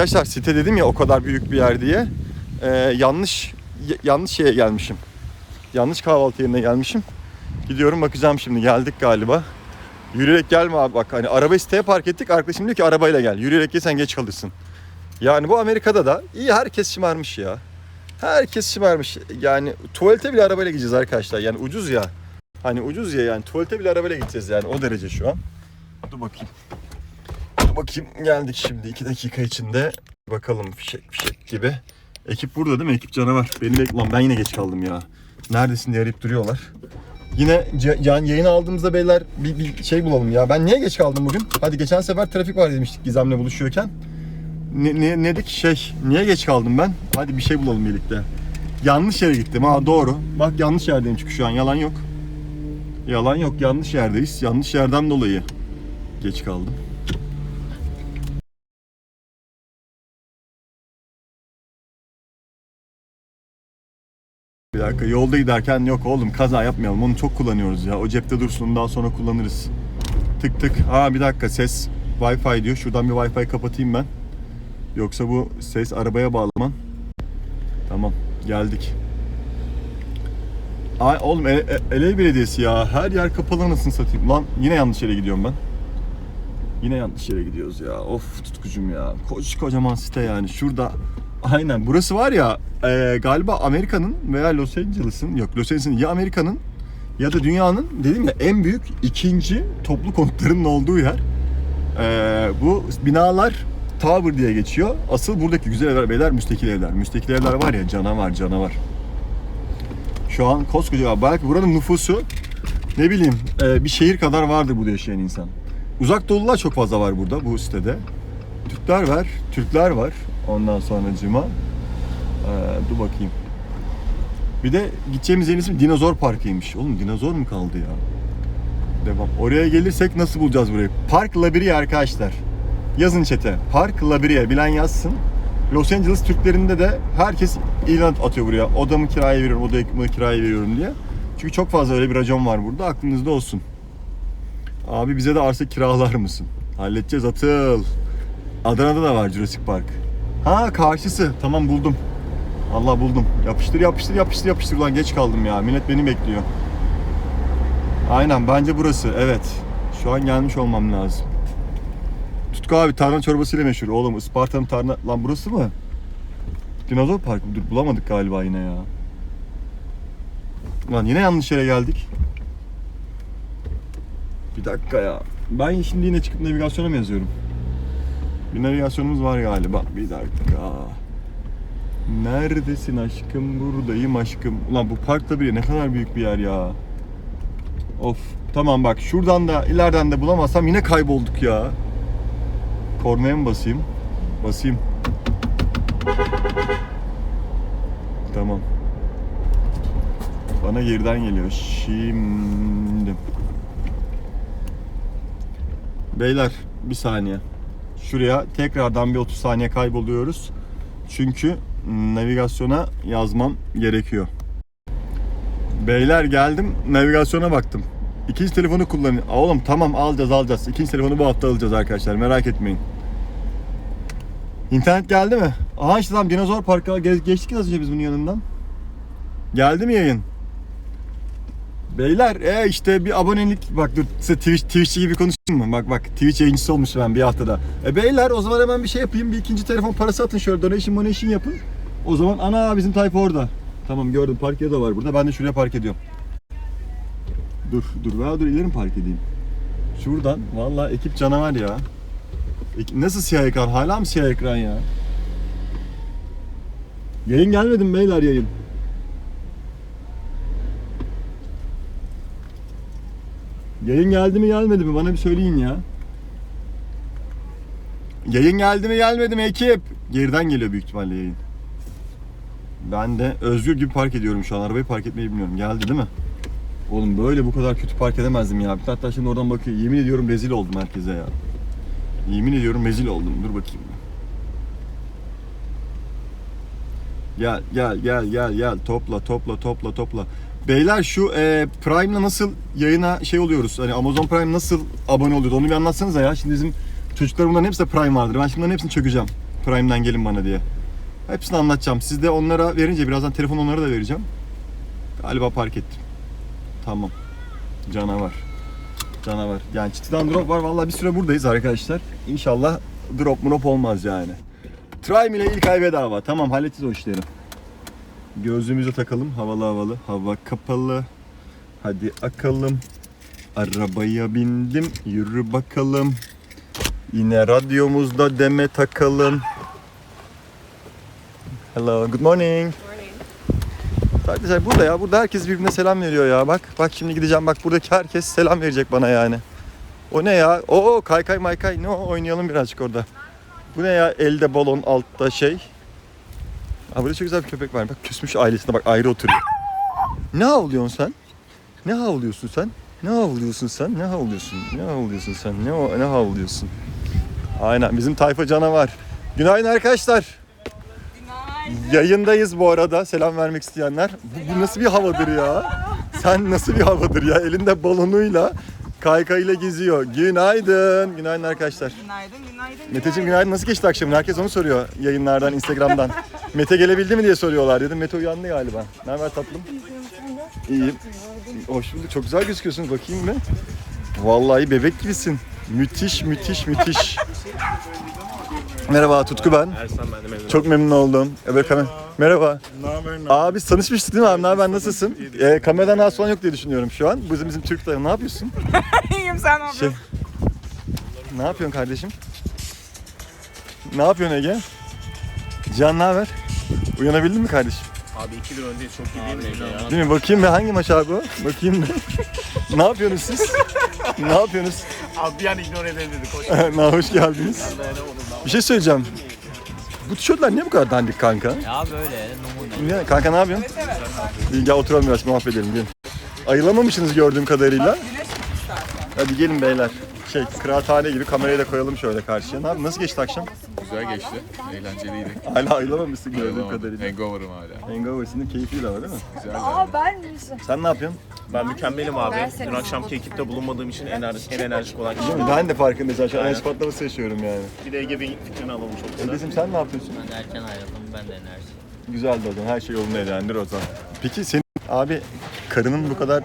Arkadaşlar site dedim ya o kadar büyük bir yer diye. Ee, yanlış yanlış şeye gelmişim. Yanlış kahvaltı yerine gelmişim. Gidiyorum bakacağım şimdi. Geldik galiba. Yürüyerek gelme abi bak hani arabayı siteye park ettik. Arkadaşım diyor ki arabayla gel. Yürüyerek gelsen geç kalırsın. Yani bu Amerika'da da iyi herkes şımarmış ya. Herkes şımarmış. Yani tuvalete bile arabayla gideceğiz arkadaşlar. Yani ucuz ya. Hani ucuz ya yani tuvalete bile arabayla gideceğiz yani o derece şu an. Dur bakayım. Bakayım geldik şimdi 2 dakika içinde. Bakalım fişek fişek gibi. Ekip burada değil mi? Ekip canavar. Beni bekle lan ben yine geç kaldım ya. Neredesin diye arayıp duruyorlar. Yine can yayını aldığımızda beyler bir, bir şey bulalım ya. Ben niye geç kaldım bugün? Hadi geçen sefer trafik var demiştik Gizem'le buluşuyorken. Ne, ne, nedik şey niye geç kaldım ben? Hadi bir şey bulalım birlikte. Yanlış yere gittim ha doğru. Bak yanlış yerdeyim çünkü şu an yalan yok. Yalan yok yanlış yerdeyiz. Yanlış yerden dolayı geç kaldım. Bir dakika yolda giderken yok oğlum kaza yapmayalım onu çok kullanıyoruz ya. O cepte dursun ondan sonra kullanırız. Tık tık. Ha bir dakika ses Wi-Fi diyor. Şuradan bir Wi-Fi kapatayım ben. Yoksa bu ses arabaya bağlaman. Tamam geldik. Ay oğlum E- E- LA Belediyesi ya. Her yer kapalı anasını satayım. Lan yine yanlış yere gidiyorum ben. Yine yanlış yere gidiyoruz ya. Of tutkucum ya. Koç kocaman site yani. Şurada aynen burası var ya e, galiba Amerika'nın veya Los Angeles'ın yok Los Angeles'ın ya Amerika'nın ya da dünyanın dedim ya en büyük ikinci toplu konutlarının olduğu yer. E, bu binalar Tower diye geçiyor. Asıl buradaki güzel evler beyler müstakil evler. Müstakil evler var ya canavar canavar. Şu an koskoca belki buranın nüfusu ne bileyim e, bir şehir kadar vardır burada yaşayan insan. Uzak doğulular çok fazla var burada bu sitede. Türkler var, Türkler var. Ondan sonra cima. Ee, dur bakayım. Bir de gideceğimiz yerin ismi Dinozor Parkı'ymış. Oğlum dinozor mu kaldı ya? Devam. Oraya gelirsek nasıl bulacağız burayı? Park Labiriye arkadaşlar. Yazın çete. Park Labiriye bilen yazsın. Los Angeles Türklerinde de herkes ilan atıyor buraya. Odamı kiraya veriyorum, odamı kiraya veriyorum diye. Çünkü çok fazla öyle bir racon var burada. Aklınızda olsun. Abi bize de arsa kiralar mısın? Halledeceğiz atıl. Adana'da da var Jurassic Park. Ha karşısı. Tamam buldum. Allah buldum. Yapıştır yapıştır yapıştır yapıştır lan geç kaldım ya. Millet beni bekliyor. Aynen bence burası. Evet. Şu an gelmiş olmam lazım. Tutku abi tarhana çorbasıyla meşhur. Oğlum Isparta'nın tarhana... Lan burası mı? Dinozor Parkı mı? Dur bulamadık galiba yine ya. Lan yine yanlış yere geldik. Bir dakika ya. Ben şimdi yine çıkıp navigasyona mı yazıyorum? Bir navigasyonumuz var galiba. Bir dakika. Neredesin aşkım? Buradayım aşkım. Ulan bu parkta bile ne kadar büyük bir yer ya. Of. Tamam bak şuradan da ileriden de bulamazsam yine kaybolduk ya. Kornaya mı basayım? Basayım. Tamam. Bana geriden geliyor. Şimdi. Beyler bir saniye. Şuraya tekrardan bir 30 saniye kayboluyoruz. Çünkü navigasyona yazmam gerekiyor. Beyler geldim navigasyona baktım. İkinci telefonu kullanın. Oğlum tamam alacağız alacağız. İkinci telefonu bu hafta alacağız arkadaşlar merak etmeyin. İnternet geldi mi? Aha işte tam Dinozor Park'a ge- geçtik az önce biz bunun yanından. Geldi mi yayın? Beyler e işte bir abonelik bak dur size Twitch, Twitch'çi gibi konuşayım mı? Bak bak Twitch yayıncısı olmuş ben bir haftada. E beyler o zaman hemen bir şey yapayım bir ikinci telefon parası atın şöyle donation donation yapın. O zaman ana bizim tayfa orada. Tamam gördüm park yeri de var burada ben de şuraya park ediyorum. Dur dur daha dur ileri mi park edeyim? Şuradan vallahi ekip canavar ya. Ek- Nasıl siyah ekran? Hala mı siyah ekran ya? Yayın gelmedi mi beyler yayın? Yayın geldi mi gelmedi mi? Bana bir söyleyin ya. Yayın geldi mi gelmedi mi ekip? Geriden geliyor büyük ihtimalle yayın. Ben de özgür gibi park ediyorum şu an. Arabayı park etmeyi bilmiyorum. Geldi değil mi? Oğlum böyle bu kadar kötü park edemezdim ya. Hatta şimdi oradan bakıyor. Yemin ediyorum rezil oldum herkese ya. Yemin ediyorum rezil oldum. Dur bakayım. Gel gel gel gel gel topla topla topla topla. Beyler şu e, Prime'la nasıl yayına şey oluyoruz? Hani Amazon Prime nasıl abone oluyordu? Onu bir anlatsanıza ya. Şimdi bizim çocuklar bunların hepsi de Prime vardır. Ben şimdi bunların hepsini çökeceğim. Prime'den gelin bana diye. Hepsini anlatacağım. Siz de onlara verince birazdan telefon onlara da vereceğim. Galiba park ettim. Tamam. Canavar. Canavar. Yani Çiti'den drop var. Vallahi bir süre buradayız arkadaşlar. İnşallah drop drop olmaz yani. Try ile ilk ay bedava. Tamam halledeceğiz o işleri. Gözlüğümüzü takalım. Havalı havalı. Hava kapalı. Hadi akalım. Arabaya bindim. Yürü bakalım. Yine radyomuzda deme takalım. Hello, good morning. Arkadaşlar burada ya, burada herkes birbirine selam veriyor ya. Bak, bak şimdi gideceğim. Bak buradaki herkes selam verecek bana yani. O ne ya? Oo kaykay maykay. Ne o? Oynayalım birazcık orada. Bu ne ya? Elde balon, altta şey. Aa, burada çok güzel bir köpek var. Bak küsmüş ailesine bak ayrı oturuyor. Ne havlıyorsun sen? Ne havlıyorsun sen? Ne havlıyorsun sen? Ne havlıyorsun? Ne havlıyorsun sen? Ne ne havlıyorsun? Aynen bizim tayfa canavar. Günaydın arkadaşlar. Yayındayız bu arada. Selam vermek isteyenler. Bu, bu nasıl bir havadır ya? Sen nasıl bir havadır ya? Elinde balonuyla kaykayla geziyor. Günaydın. Günaydın arkadaşlar. Günaydın, günaydın. Meteciğim günaydın. Nasıl geçti akşamın? Herkes onu soruyor yayınlardan, Instagram'dan. Mete gelebildi mi diye soruyorlar dedim. Mete uyandı galiba. Ne haber tatlım? İyiyim. Hoş bulduk. Çok güzel gözüküyorsunuz. Bakayım mı? Vallahi bebek gibisin. Müthiş, müthiş, müthiş. Merhaba Tutku ben. Ersan ben de memnun Çok memnun oldum. Evet, kamer- Merhaba. Abi biz tanışmıştık değil mi abi? Ne haber? Nasılsın? Ee, kameradan az falan yok diye düşünüyorum şu an. Bizim bizim Türk dayım. Ne yapıyorsun? İyiyim sen ne Şey. yapıyorsun? Ne yapıyorsun kardeşim? Ne yapıyorsun Ege? Can ne haber? Uyanabildin mi kardeşim? Abi iki gün önce çok iyi değil miydi ya? Değil mi? Bakayım bir hangi maç abi o? Bakayım bir. ne yapıyorsunuz siz? ne yapıyorsunuz? Abi bir an ignore edebilirdik. Hoş ne hoş geldiniz. Bir şey söyleyeceğim. Bu tişörtler niye bu kadar dandik kanka? Ya böyle numune. Niye? Kanka ne yapıyorsun? İyi gel oturalım biraz muhabbet edelim gelin. Ayılamamışsınız gördüğüm kadarıyla. Hadi gelin beyler. Şey kıraathane gibi kamerayı da koyalım şöyle karşıya. Ne? Nasıl geçti akşam? Güzel geçti. Eğlenceliydi. Hala ayılamamışsın gördüğüm kadarıyla. Hangover'ım hala. Hangover'sinin keyifli ama değil mi? Güzeldi. Aa ben misin? Sen ne yapıyorsun? Ben mükemmelim abi. Dün akşamki ekipte bulunmadığım için enerji, en enerjik olan kişi. Değil mi? Ben de farkındayım. Şu an enerji patlaması yaşıyorum yani. Bir de Ege Bey'in fikrini alalım çok güzel. Ege'cim sen ne yapıyorsun? Ben de erken ayrıldım ben de enerji. Güzeldi o zaman. Her şey yolunda eğlendir o zaman. Peki senin abi karının bu kadar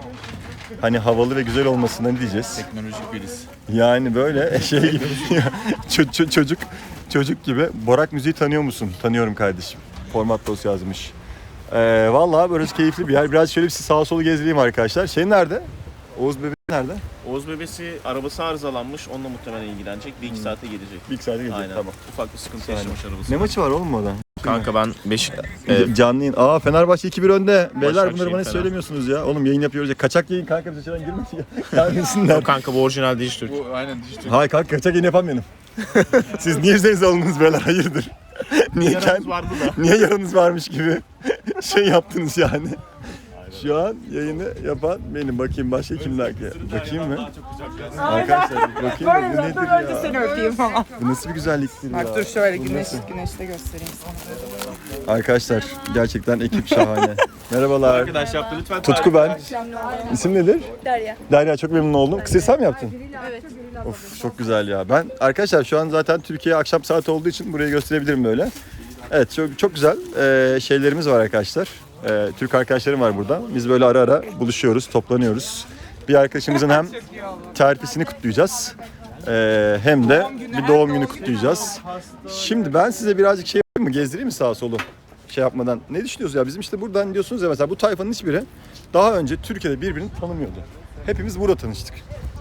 hani havalı ve güzel olmasına ne diyeceğiz? Teknolojik biriz. Yani böyle şey gibi ço- ço- çocuk çocuk gibi. Borak müziği tanıyor musun? Tanıyorum kardeşim. Format dosyası yazmış. Ee, vallahi böyle keyifli bir yer. Biraz şöyle bir sağa solu gezdireyim arkadaşlar. Şey nerede? Oğuz Bebek nerede? Oğuz bebesi arabası arızalanmış. Onunla muhtemelen ilgilenecek. Bir iki saate gelecek. Bir iki saate gelecek. Aynen. Tamam. Ufak bir sıkıntı Aynen. yaşamış arabası. Ne maçı var oğlum bu adam? Kanka ben Beşik... Canlı yayın. Aa Fenerbahçe 2-1 önde. Beyler bunları bana hiç Fener. söylemiyorsunuz ya. Oğlum yayın yapıyoruz ya. Kaçak yayın kanka bize şeyden girmesin ya. Gelmesinler. Kanka bu orijinal Dijitürk. Bu aynen dijital. Hayır kanka kaçak yayın benim. Siz niye üzerinize alındınız beyler hayırdır? niye, Yaramız kend- var burada. niye yaranız varmış gibi şey yaptınız yani? Şu an yayını yapan benim. Bakayım başka kimler ki? Bakayım mı? Arkadaşlar bakayım mı? Bu nedir önce ya? seni öpeyim falan. Bu nasıl bir güzelliktir ya? Bak dur şöyle güneş, güneşte göstereyim sana. Arkadaşlar gerçekten ekip şahane. Merhabalar. Arkadaş yaptı lütfen. Tutku ben. İsim nedir? Derya. Derya çok memnun oldum. Kısa sen mi yaptın? Evet. Of çok güzel ya. Ben arkadaşlar şu an zaten Türkiye akşam saati olduğu için burayı gösterebilirim böyle. Evet çok, çok güzel ee, şeylerimiz var arkadaşlar. Ee, Türk arkadaşlarım var burada. Biz böyle ara ara buluşuyoruz, toplanıyoruz. Bir arkadaşımızın hem terfisini kutlayacağız. ee, hem de bir doğum günü kutlayacağız. Şimdi ben size birazcık şey yapayım mı? Gezdireyim mi sağa solu? Şey yapmadan. Ne düşünüyorsunuz ya? Bizim işte buradan diyorsunuz ya mesela bu tayfanın hiçbiri daha önce Türkiye'de birbirini tanımıyordu. Hepimiz burada tanıştık.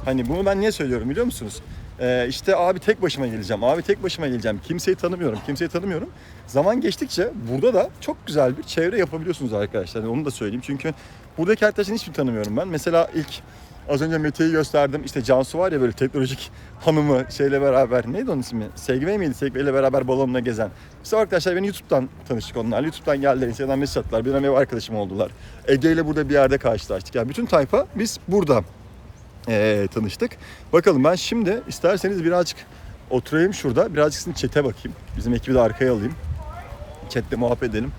Hani bunu ben niye söylüyorum biliyor musunuz? Ee, işte abi tek başıma geleceğim, abi tek başıma geleceğim. Kimseyi tanımıyorum, kimseyi tanımıyorum. Zaman geçtikçe burada da çok güzel bir çevre yapabiliyorsunuz arkadaşlar. Yani onu da söyleyeyim çünkü buradaki arkadaşların hiçbirini tanımıyorum ben. Mesela ilk az önce Mete'yi gösterdim. İşte Cansu var ya böyle teknolojik hanımı şeyle beraber. Neydi onun ismi? Segway miydi? Segway ile beraber balonla gezen. Mesela arkadaşlar beni YouTube'dan tanıştık onlarla. YouTube'dan geldiler, Instagram'dan mesaj attılar. Benim ev arkadaşım oldular. Ege ile burada bir yerde karşılaştık. Yani bütün tayfa biz burada ee, tanıştık. Bakalım ben şimdi isterseniz birazcık oturayım şurada. Birazcık sizin chat'e bakayım. Bizim ekibi de arkaya alayım. Chat'te muhabbet edelim.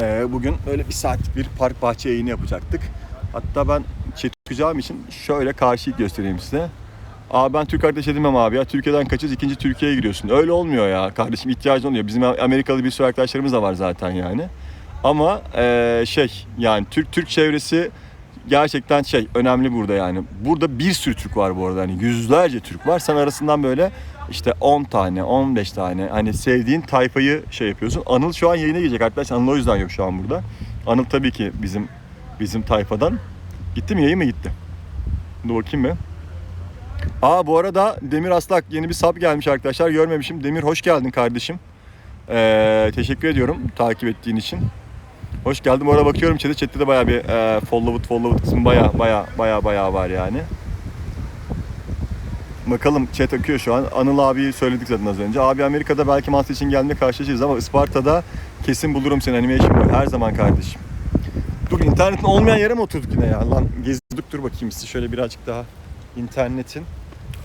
Ee, bugün böyle bir saatlik bir park bahçe yayını yapacaktık. Hatta ben chat okuyacağım için şöyle karşıyı göstereyim size. Aa ben Türk arkadaş edinmem abi ya. Türkiye'den kaçız ikinci Türkiye'ye giriyorsun. Öyle olmuyor ya. Kardeşim ihtiyacın oluyor. Bizim Amerikalı bir sürü arkadaşlarımız da var zaten yani. Ama eee, şey yani Türk Türk çevresi gerçekten şey önemli burada yani. Burada bir sürü Türk var bu arada. Hani yüzlerce Türk var. Sen arasından böyle işte 10 tane, 15 tane hani sevdiğin tayfayı şey yapıyorsun. Anıl şu an yayına girecek arkadaşlar. Anıl o yüzden yok şu an burada. Anıl tabii ki bizim bizim tayfadan. Gitti mi yayın mı gitti? Dur bakayım bir. Aa bu arada Demir Aslak yeni bir sub gelmiş arkadaşlar. Görmemişim. Demir hoş geldin kardeşim. Ee, teşekkür ediyorum takip ettiğin için. Hoş geldin. Bu arada bakıyorum chat'e. Chat'te de bayağı bir e, follow it follow it kısmı bayağı bayağı bayağı bayağı var yani. Bakalım chat akıyor şu an. Anıl abiyi söyledik zaten az önce. Abi Amerika'da belki master için geldiğinde karşılaşırız ama Isparta'da kesin bulurum seni animation boy. Her zaman kardeşim. Dur internetin olmayan yere mi oturduk yine ya? Lan gezdik dur bakayım sizi şöyle birazcık daha internetin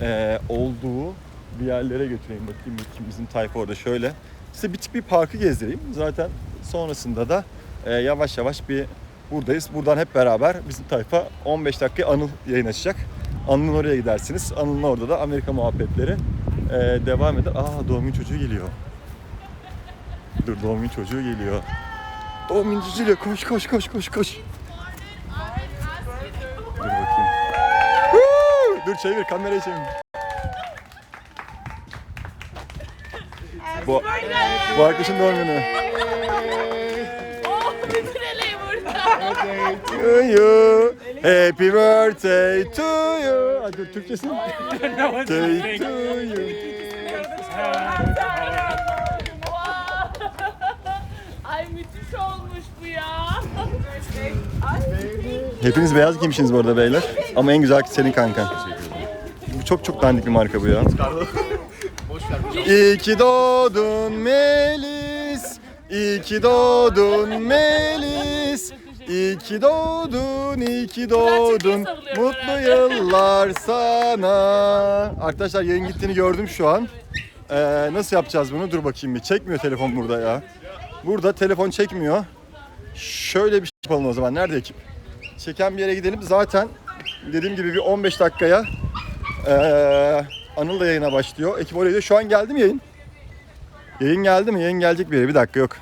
eee, olduğu bir yerlere götüreyim bakayım, bakayım bizim tayfa orada şöyle. Size bir tık bir parkı gezdireyim. Zaten sonrasında da eee, yavaş yavaş bir buradayız. Buradan hep beraber bizim tayfa 15 dakika Anıl yayın açacak. Anıl'ın oraya gidersiniz. Anıl'ın orada da Amerika muhabbetleri eee, devam eder. Aa doğum gün çocuğu geliyor. Dur doğum gün çocuğu geliyor. Çocuğu geliyor. Koş koş koş koş koş. Dur bakayım. Dur çevir kamerayı çevir. Bu, bu arkadaşın doğum günü. To you. Happy birthday to you. Hadi dur Türkçesi. Birthday to you. Ay müthiş olmuş bu ya. Hepiniz beyaz giymişsiniz bu arada beyler. Ama en güzel senin kankan. Bu çok çok dandik bir marka bu ya. İyi ki doğdun Melis. İyi ki doğdun Melis. İyi ki doğdun, iyi ki doğdun. Mutlu yıllar sana. Arkadaşlar yayın gittiğini gördüm şu an. Ee, nasıl yapacağız bunu? Dur bakayım bir. Çekmiyor telefon burada ya. Burada telefon çekmiyor. Şöyle bir şey yapalım o zaman. Nerede ekip? Çeken bir yere gidelim. Zaten dediğim gibi bir 15 dakikaya eee Anıl da yayına başlıyor. Ekip oraya gidiyor. Şu an geldi mi yayın? Yayın geldi mi? Yayın gelecek bir yere. Bir dakika yok.